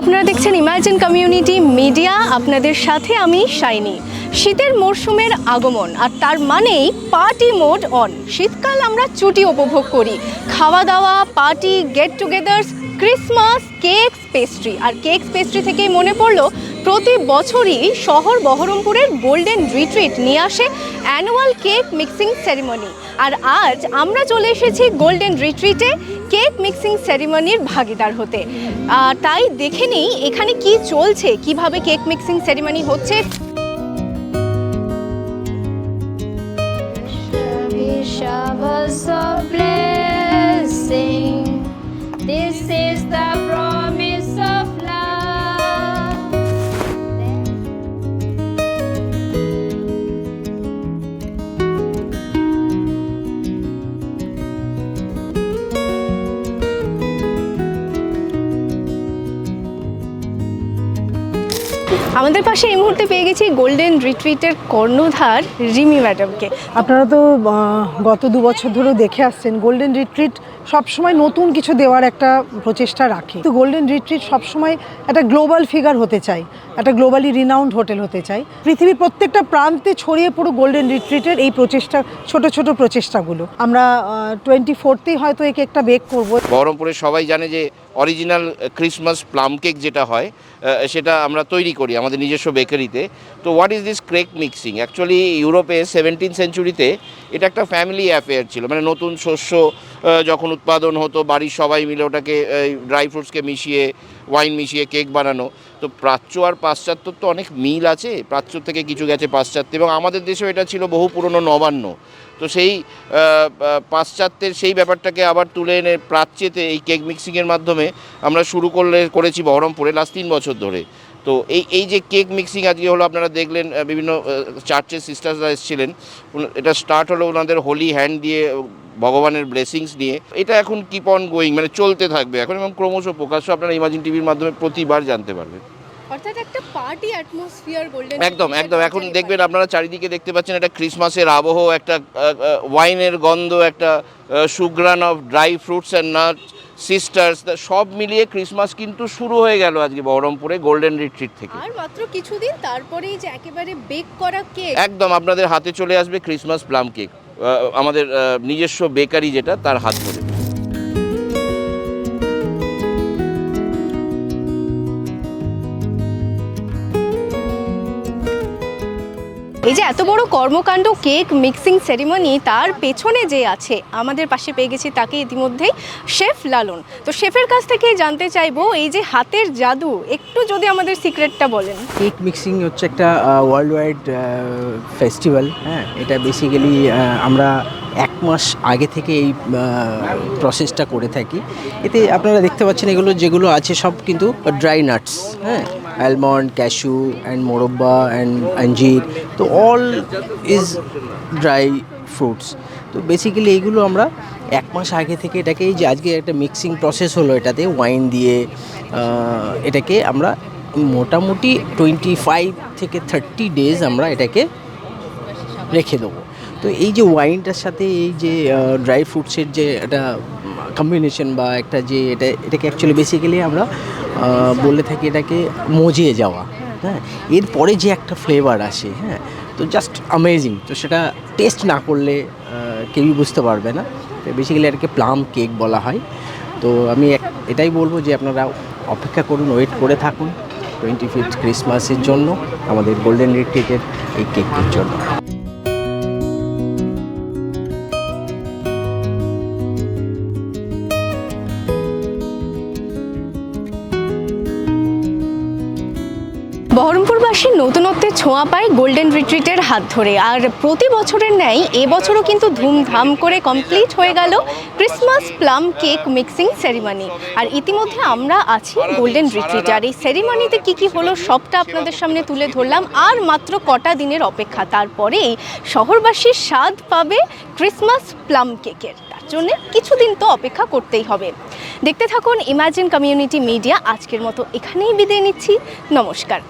আপনারা দেখছেন imagine community media আপনাদের সাথে আমি শাইনি। শীতের মরশুমের আগমন, আর তার মানেই পার্টি মোড অন শীতকাল আমরা ছুটি উপভোগ করি। খাওয়া দাওয়া party get togethers Christmas cakes pastry আর কেকস পেস্ট্রি থেকেই মনে পড়ল প্রতি বছরই শহর বহরমপুরের গোল্ডেন রিট্রিট নিয়ে আসে অ্যানুয়াল কেক মিক্সিং সেরিমনি আর আজ আমরা চলে এসেছি গোল্ডেন রিট্রিটে কেক মিক্সিং সেরিমনির ভাগিদার হতে। তাই দেখে নিই এখানে কি চলছে, কীভাবে কেক মিক্সিং সেরিমনি হচ্ছে। আমাদের পাশে এই মুহূর্তে পেয়ে গেছি গোল্ডেন রিট্রিটের কর্ণধার রিমি ম্যাডামকে। আপনারা তো গত দু বছর ধরে দেখে আসছেন গোল্ডেন রিট্রিট সবসময় নতুন কিছু দেওয়ার একটা প্রচেষ্টা রাখে। তো গোল্ডেন রিট্রিট সবসময় একটা গ্লোবাল ফিগার হতে চাই একটা গ্লোবালি রিনাউন্ড হোটেল হতে চাই পৃথিবীর প্রত্যেকটা প্রান্তে ছড়িয়ে পুরো গোল্ডেন রিট্রিটের এই প্রচেষ্টা ছোট ছোট প্রচেষ্টাগুলো। আমরা টোয়েন্টি ফোর্থেই হয়তো এই একটা বেক করব। বহরমপুরে সবাই জানে যে অরিজিনাল ক্রিসমাস প্লাম কেক যেটা হয় সেটা আমরা তৈরি করি আমাদের নিজস্ব বেকারিতে তো হোয়াট ইজ দিস ক্রেক মিক্সিং অ্যাকচুয়ালি ইউরোপে সেভেন্টিন সেঞ্চুরিতে এটা একটা ফ্যামিলি অ্যাফেয়ার ছিল। মানে নতুন শস্য যখন উৎপাদন হতো, বাড়ির সবাই মিলে ওটাকে ড্রাই ফ্রুটসকে মিশিয়ে ওয়াইন মিশিয়ে কেক বানানো। তো প্রাচ্য আর পাশ্চাত্যর তো অনেক মিল আছে। প্রাচ্য থেকে কিছু গেছে পাশ্চাত্য এবং আমাদের দেশেও এটা ছিল বহু পুরনো নবান্ন। তো সেই পাশ্চাত্যের সেই ব্যাপারটাকে আবার তুলে এনে প্রাচ্যেতে এই কেক মিক্সিংয়ের মাধ্যমে আমরা শুরু করলে, করেছি বহরমপুরে লাস্ট তিন বছর ধরে। তো এই এই যে কেক মিক্সিং আজকে হলো আপনারা দেখলেন বিভিন্ন চার্চের সিস্টার্সরা এসেছিলেন। এটা স্টার্ট হলো ওনাদের হোলি হ্যান্ড দিয়ে, ভগবানের ব্লেসিংস নিয়ে। এটা এখন কিপ অন গোয়িং মানে চলতে থাকবে এখন এবং ক্রমশ প্রকাশ্য আপনারা ইমাজিন টিভির মাধ্যমে প্রতিবার জানতে পারবেন। পার্টি অ্যাটমসফিয়ার গোল্ডেন একদম একদম। এখন দেখবেন আপনারা চারিদিকে দেখতে পাচ্ছেন একটা ক্রিসমাসের আবহ একটা ওয়াইনের গন্ধ একটা সুঘ্রাণ of dry fruits and nut sisters সব মিলিয়ে ক্রিসমাস কিন্তু শুরু হয়ে গেল আজকে বহরমপুরে গোল্ডেন রিট্রিট থেকে। আর মাত্র কিছুদিন তারপরেই যে একেবারে বেক করা কেক একদম আপনাদের হাতে চলে আসবে ক্রিসমাস প্লাম কেক আমাদের নিজস্ব বেকারি যেটা তার হাত ধরে। এই যে এত বড় কর্মকাণ্ড, কেক মিক্সিং সেরিমনি, তার পেছনে যে আছে, আমাদের পাশে পেয়ে গেছি তাকে ইতিমধ্যেই শেফ লালন। তো শেফের কাছ থেকে জানতে চাইব, এই যে হাতের জাদু, একটু যদি আমাদের সিক্রেটটা বলেন। কেক মিক্সিং হচ্ছে একটা ওয়ার্ল্ড ওয়াইড ফেস্টিভ্যাল হ্যাঁ? এটা বেসিক্যালি আমরা এক মাস আগে থেকে এই প্রসেসটা করে থাকি। এতে আপনারা দেখতে পাচ্ছেন এগুলো যেগুলো আছে সব কিন্তু ড্রাই নাটস হ্যাঁ? অ্যালমন্ড ক্যাশু অ্যান্ড মোরব্বা অ্যান্ড আঞ্জির তো অল ইজ ড্রাই ফ্রুটস তো বেসিক্যালি এইগুলো আমরা এক মাস আগে থেকে এটাকে এই যে আজকে একটা মিক্সিং প্রসেস হলো এটাতে ওয়াইন দিয়ে এটাকে আমরা মোটামুটি টোয়েন্টি ফাইভ থেকে থার্টি ডেজ আমরা এটাকে রেখে দেবো। তো এই যে ওয়াইনটার সাথে এই যে ড্রাই ফ্রুটসের যে একটা কম্বিনেশন বা একটা যে এটা, এটাকে অ্যাকচুয়ালি বেসিক্যালি আমরা বলে থাকি এটাকে মজিয়ে যাওয়া। হ্যাঁ এরপরে যে একটা ফ্লেভার আসে হ্যাঁ তো জাস্ট অ্যামেজিং তো সেটা টেস্ট না করলে কেউই বুঝতে পারবে না। বেসিক্যালি এটাকে প্লাম কেক বলা হয়। তো আমি এটাই বলব যে আপনারা অপেক্ষা করুন ওয়েট করে থাকুন। টোয়েন্টি ফিফথ ক্রিসমাসের জন্য, আমাদের গোল্ডেন রিট্রিটের এই কেকটির জন্য। বহরমপুরবাসী নতুনত্বের ছোঁয়া পায় গোল্ডেন রিট্রিটের হাত ধরে। আর প্রতি বছরের ন্যায় এবছরও কিন্তু ধুমধাম করে কমপ্লিট হয়ে গেল Christmas plum cake mixing ceremony আর ইতিমধ্যে আমরা আছি গোল্ডেন রিট্রিটে আর এই সেরিমনিতে কী কী হলো সবটা আপনাদের সামনে তুলে ধরলাম। আর মাত্র কটা দিনের অপেক্ষা। তারপরেই শহরবাসীর স্বাদ পাবে ক্রিসমাস প্লাম কেকের তার জন্য কিছুদিন তো অপেক্ষা করতেই হবে। দেখতে থাকুন ইমাজিন কমিউনিটি মিডিয়া আজকের মতো এখানেই বিদায় নিচ্ছি। নমস্কার।